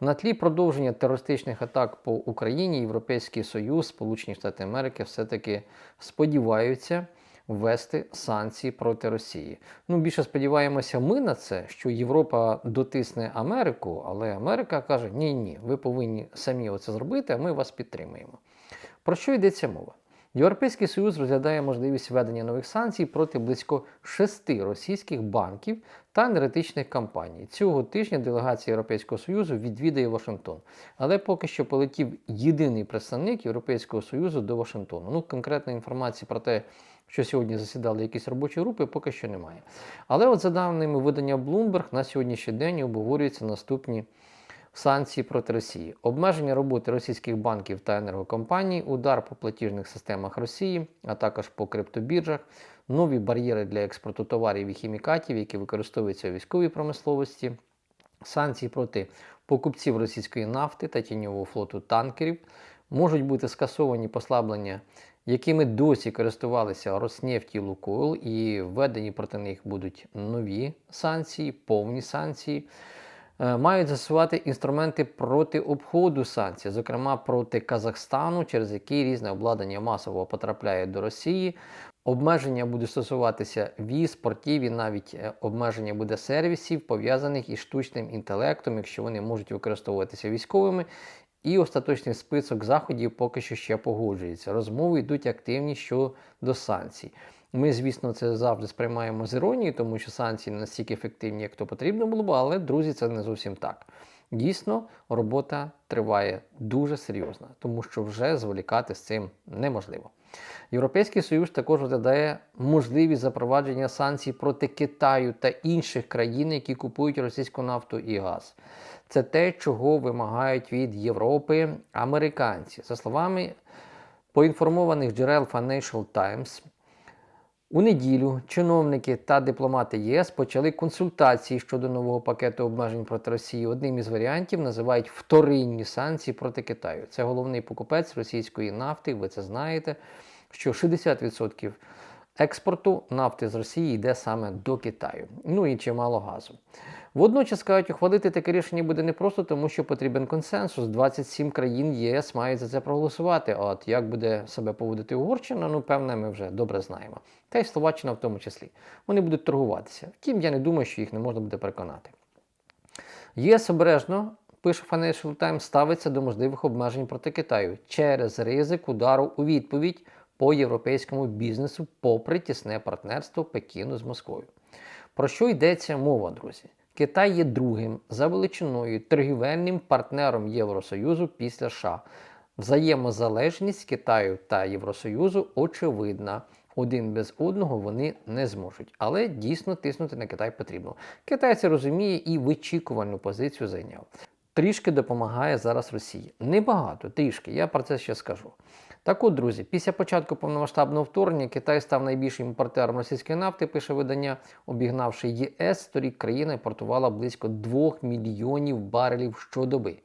На тлі продовження терористичних атак по Україні Європейський Союз, Сполучені Штати Америки все-таки сподіваються ввести санкції проти Росії. Ну, більше сподіваємося ми на це, що Європа дотисне Америку, але Америка каже: ні, ні, ви повинні самі оце зробити, а ми вас підтримуємо. Про що йдеться мова? Європейський Союз розглядає можливість введення нових санкцій проти близько шести російських банків та енергетичних компаній. Цього тижня делегація Європейського Союзу відвідає Вашингтон. Але поки що полетів єдиний представник Європейського Союзу до Вашингтону. Ну, конкретної інформації про те, що сьогодні засідали якісь робочі групи, поки що немає. Але от за даними видання Bloomberg, на сьогоднішній день обговорюються наступні санкції проти Росії, обмеження роботи російських банків та енергокомпаній, удар по платіжних системах Росії, а також по криптобіржах, нові бар'єри для експорту товарів і хімікатів, які використовуються у військовій промисловості, санкції проти покупців російської нафти та тіньового флоту танкерів, можуть бути скасовані послаблення. Якими досі користувалися Роснефть і Лукойл, і введені проти них будуть нові санкції, повні санкції. Е, мають застосувати інструменти проти обходу санкцій, зокрема проти Казахстану, через який різне обладнання масово потрапляє до Росії. Обмеження буде стосуватися віз, портів і навіть е, обмеження буде сервісів, пов'язаних із штучним інтелектом, якщо вони можуть використовуватися військовими. І остаточний список заходів поки що ще погоджується. Розмови йдуть активні щодо санкцій. Ми, звісно, це завжди сприймаємо з іронією, тому що санкції не настільки ефективні, як то потрібно було б, але, друзі, це не зовсім так. Дійсно, робота триває дуже серйозно, тому що вже зволікати з цим неможливо. Європейський Союз також розглядає можливість запровадження санкцій проти Китаю та інших країн, які купують російську нафту і газ. Це те, чого вимагають від Європи американці. За словами поінформованих джерел Financial Times, у неділю чиновники та дипломати ЄС почали консультації щодо нового пакету обмежень проти Росії. Одним із варіантів називають вторинні санкції проти Китаю. Це головний покупець російської нафти. Ви це знаєте, що 60% експорту нафти з Росії йде саме до Китаю. Ну і чимало газу. Водночас кажуть, ухвалити таке рішення буде не просто тому, що потрібен консенсус. 27 країн ЄС мають за це проголосувати. От як буде себе поводити Угорщина, ну певне, ми вже добре знаємо. Та й Словаччина в тому числі. Вони будуть торгуватися. Втім, я не думаю, що їх не можна буде переконати. ЄС обережно. Пише Financial Times, ставиться до можливих обмежень проти Китаю через ризик удару у відповідь по європейському бізнесу, попри тісне партнерство Пекіну з Москвою. Про що йдеться мова, друзі? Китай є другим за величиною торгівельним партнером Євросоюзу після США. Взаємозалежність Китаю та Євросоюзу очевидна. Один без одного вони не зможуть. Але дійсно тиснути на Китай потрібно. Китай це розуміє і вичікувальну позицію зайняв. Трішки допомагає зараз Росії. Небагато, трішки, я про це ще скажу. Так от, друзі, після початку повномасштабного вторгнення Китай став найбільшим імпортером російської нафти, пише видання, обігнавши ЄС, торік країна імпортувала близько 2 мільйонів барелів щодоби.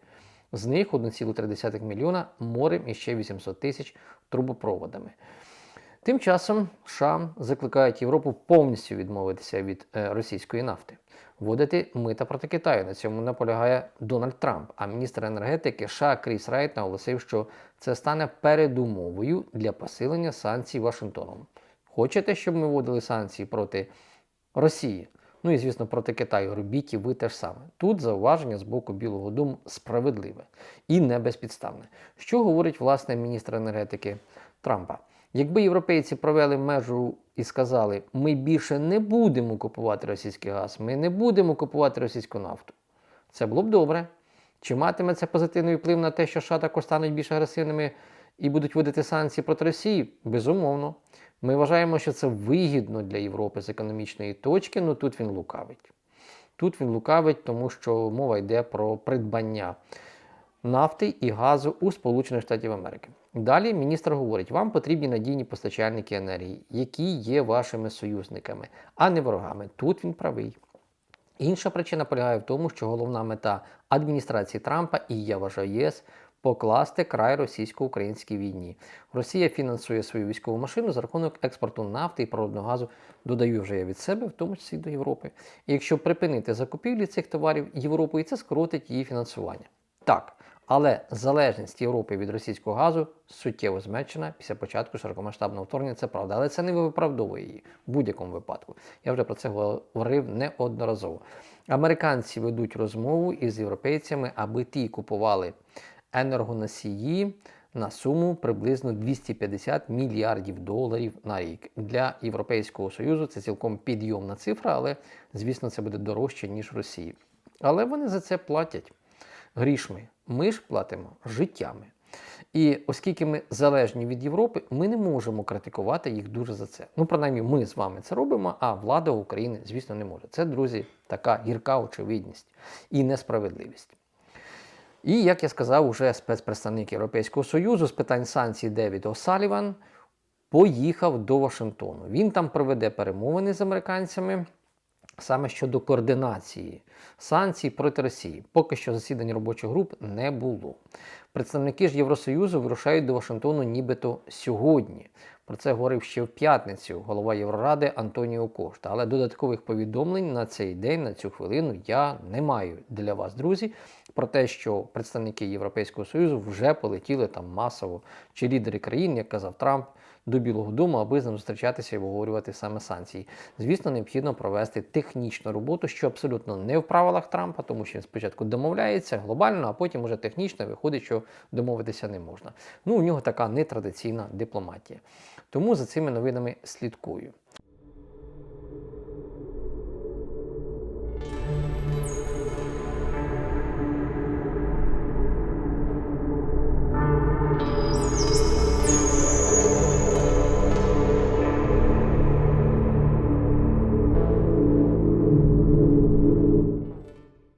З них 1,3 мільйона морем і ще 800 тисяч трубопроводами. Тим часом США закликають Європу повністю відмовитися від е, російської нафти, вводити мита проти Китаю. На цьому наполягає Дональд Трамп. А міністр енергетики США Кріс Райт наголосив, що це стане передумовою для посилення санкцій Вашингтоном. Хочете, щоб ми вводили санкції проти Росії? Ну і звісно, проти Китаю робіть і ви теж саме. Тут зауваження з боку Білого Дому справедливе і не безпідставне. Що говорить власне міністр енергетики Трампа? Якби європейці провели межу і сказали, ми більше не будемо купувати російський газ, ми не будемо купувати російську нафту, це було б добре. Чи матиме це позитивний вплив на те, що США також стануть більш агресивними і будуть вводити санкції проти Росії? Безумовно. Ми вважаємо, що це вигідно для Європи з економічної точки, але тут він лукавить. Тут він лукавить, тому що мова йде про придбання нафти і газу у Сполучених Штатів Америки. Далі міністр говорить, вам потрібні надійні постачальники енергії, які є вашими союзниками, а не ворогами. Тут він правий. Інша причина полягає в тому, що головна мета адміністрації Трампа і я вважаю ЄС покласти край російсько-українській війні. Росія фінансує свою військову машину за рахунок експорту нафти і природного газу, додаю вже я від себе, в тому числі до Європи. І якщо припинити закупівлі цих товарів Європою, це скоротить її фінансування. Так, але залежність Європи від російського газу суттєво зменшена після початку широкомасштабного вторгнення. Це правда, але це не виправдовує її в будь-якому випадку. Я вже про це говорив неодноразово. Американці ведуть розмову із європейцями, аби ті купували енергоносії на суму приблизно 250 мільярдів доларів на рік. Для Європейського Союзу це цілком підйомна цифра, але звісно це буде дорожче, ніж в Росії. Але вони за це платять грішми. Ми ж платимо життями. І оскільки ми залежні від Європи, ми не можемо критикувати їх дуже за це. Ну, принаймні, ми з вами це робимо, а влада України, звісно, не може. Це, друзі, така гірка очевидність і несправедливість. І, як я сказав, уже спецпредставник Європейського Союзу з питань санкцій Девід О'Саліван поїхав до Вашингтону. Він там проведе перемовини з американцями саме щодо координації санкцій проти Росії. Поки що засідань робочих груп не було. Представники ж Євросоюзу вирушають до Вашингтону нібито сьогодні. Про це говорив ще в п'ятницю голова Євроради Антоніо Кошта. Але додаткових повідомлень на цей день, на цю хвилину, я не маю для вас, друзі, про те, що представники Європейського Союзу вже полетіли там масово, чи лідери країн, як казав Трамп, до Білого Дому, аби з ним зустрічатися і обговорювати саме санкції. Звісно, необхідно провести технічну роботу, що абсолютно не в правилах Трампа, тому що він спочатку домовляється глобально, а потім уже технічно виходить, що домовитися не можна. Ну, у нього така нетрадиційна дипломатія. Тому за цими новинами слідкую.